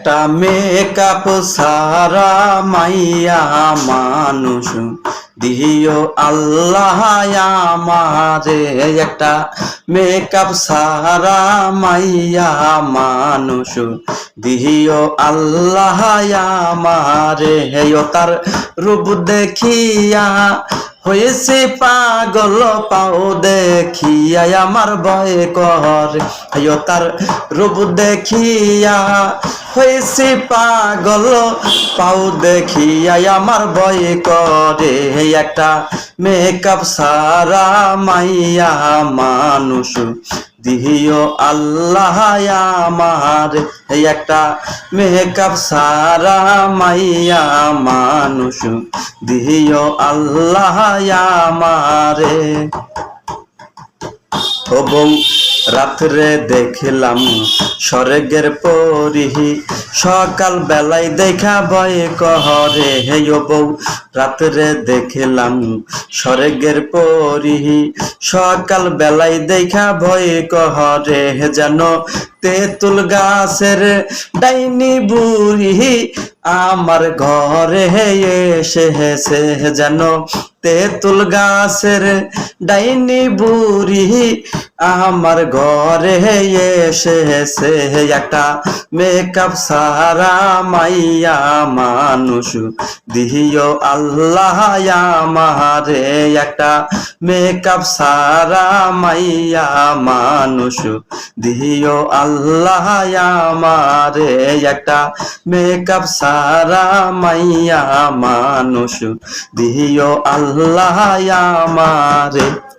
একটা মেকআপ সারা মাইয়া মানুষ। দিও আল্লাহ আমারে একটা মেকআপ সারা মাইয়া মানুষ। দিও আল্লাহ আমারে, হেয় তার রূপ দেখিয়া হয়েছে পাগল পাও দেখিয়া আমার ভয় কর। আয়ো তার রূপ দেখিয়া হয়েছে পাগল পাও দেখিয়া আমার ভয় করে। একটা মেকআপ সারা মাইয়া মানুষ দিও আল্লাহ আমার। এই একটা মেকআপ সারা মাইয়া মানুষ। দিহিও আল্লাহ আমারে। রাত্রে দেখলাম স্বর্গের পরিহি। সকাল বেলায় দেখা ভয়ে কহরে হে বউ, রাত্রে দেখলাম স্বর্গের পরিহি। সকাল বেলায় দেখা ভয়ে কহরে, হে যেন তেঁতুল গাছের ডাইনি বুড়ি আমার ঘরে হে এসে হেসে যেন তেঁতুল গাছের ডাইনি বুড়ি আমার ঘরে এসে এসে একটা মেকআপ সারা মাইয়া মানুষ। দিও আল্লাহ আমারে একটা মেকআপ সারা মাইয়া মানুষ। দিও আল্লাহ আমারে একটা মেকআপ সারা মাইয়া মানুষ। দিও আল্লাহ আমারে